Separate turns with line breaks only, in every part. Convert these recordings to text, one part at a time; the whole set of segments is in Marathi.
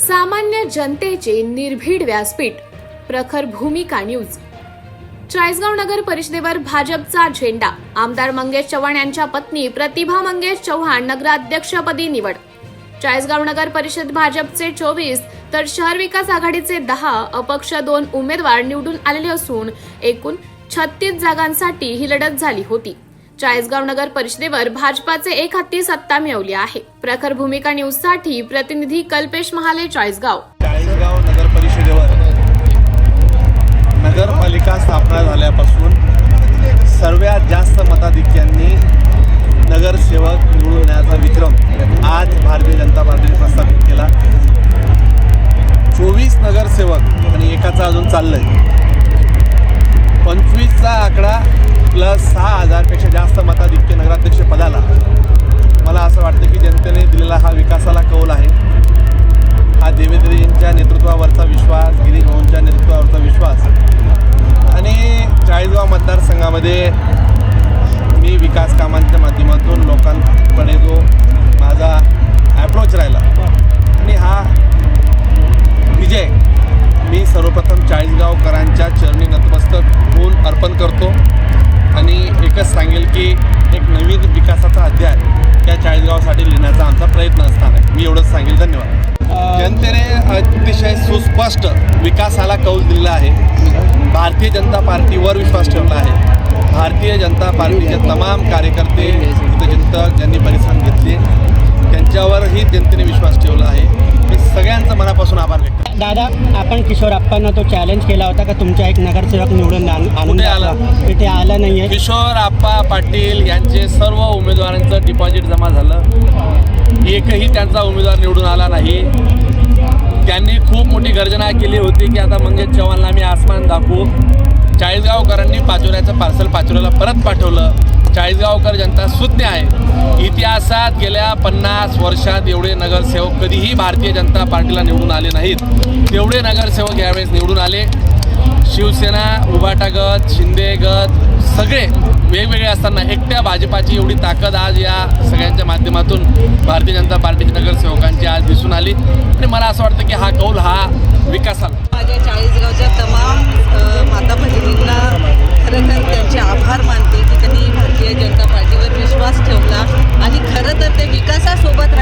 सामान्य जनतेचे निर्भीड व्यासपीठ प्रखर भूमिका न्यूज. चाळीसगाव नगर परिषदेवर भाजपचा झेंडा. आमदार मंगेश चव्हाण यांच्या पत्नी प्रतिभा मंगेश चव्हाण नगराध्यक्षपदी निवड. चाळीसगाव नगर परिषद भाजपचे चोवीस तर शहर विकास आघाडीचे दहा अपक्ष दोन उमेदवार निवडून आलेले असून एकूण छत्तीस जागांसाठी ही लढत झाली होती. चाळीसगाव नगर परिषदेवर भाजपाचे एक हत्ती सत्ता मिळवली आहे. प्रखर भूमिका न्यूजसाठी प्रतिनिधी कल्पेश महाले चाळीसगाव.
चाळीसगाव नगर परिषदेवर नगरपालिका स्थापना झाल्यापासून सर्वात जास्त मताधिक्यांनी नगरसेवक निवडण्याचा विक्रम आज भारतीय जनता पार्टीने प्रस्थापित केला. चोवीस नगरसेवक आणि एकाचा अजून चाललंय. पंचवीसचा आकडा प्लस सहा हजारपेक्षा जास्त मताधिक्य नगराध्यक्ष पदाला मला असं वाटतं की जनतेने दिलेला हा विकासाला कौल आहे. हा देवेंद्रजींच्या नेतृत्वावरचा विश्वास गिरीश भाऊंच्या नेतृत्वावरचा विश्वास आणि चाळीसगाव मतदारसंघामध्ये मी विकास कामांच्या माध्यमातून लोकांकडे जो माझा ॲप्रोच राहिला आणि हा विजय मी सर्वप्रथम चाळीसगावकरांच्या चरणी नतमस्तक होऊन अर्पण करतो. आणि एकच सांगेल की एक नवीन विकासाचा अध्याय त्या चाळीसगावसाठी लिहिण्याचा आमचा प्रयत्न असणार आहे. मी एवढंच सांगेल. धन्यवाद. जनतेने अतिशय सुस्पष्ट विकासाला कौल दिलेला आहे. भारतीय जनता पार्टीवर विश्वास ठेवला आहे. भारतीय जनता पार्टीचे तमाम कार्यकर्ते हितचिंतक ज्यांनी परिश्रम घेतले. त्यांच्यावरही जनतेने विश्वास
दादा आपण किशोर आप्पांना तो चॅलेंज केला होता का तुमचा एक नगरसेवक निवडून आण- आणून.
आला?
तिथे आला नाहीये.
किशोर आप्पा पाटील यांचे सर्व उमेदवारांचं डिपॉझिट जमा झालं. एकही त्यांचा उमेदवार निवडून आला नाही. त्यांनी खूप मोठी गर्जना केली होती की आता मंगेश चव्हाणला आम्ही आसमान दाखवू. चाळीसगावकरांनी पाचोऱ्याचं पार्सल पाचोऱ्याला परत पाठवलं. चाळीसगावकर जनता सुज्ञ आहे. इतिहासात गेल्या पन्नास वर्षात एवढे नगरसेवक कधीही भारतीय जनता पार्टीला निवडून आले नाहीत. तेवढे नगरसेवक यावेळेस निवडून आले. शिवसेना उभाटा गट शिंदे गट सगळे वेगवेगळे असताना एकट्या भाजपाची एवढी ताकद आज या सगळ्यांच्या माध्यमातून भारतीय जनता पार्टीच्या नगरसेवकांची आज दिसून आली. आणि मला असं वाटतं की हा कौल हा विकासाला.
माझ्या चाळीसगावच्या तमाम माता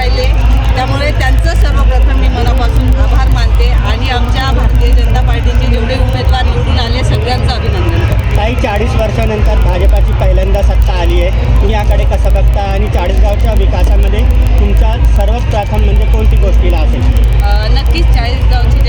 पाहिजे त्यामुळे त्यांचं सर्वप्रथम मी मनापासून आभार मानते आणि आमच्या भारतीय जनता पार्टीचे जेवढे उमेदवार निवडून आले सगळ्यांचं अभिनंदन.
काही चाळीस वर्षानंतर भाजपाची पहिल्यांदा सत्ता आली आहे. तुम्ही याकडे कसं बघता
आणि चाळीसगावच्या विकासामध्ये तुमचा सर्वच प्रथम म्हणजे कोणती गोष्टीला असेल? नक्कीच चाळीसगावची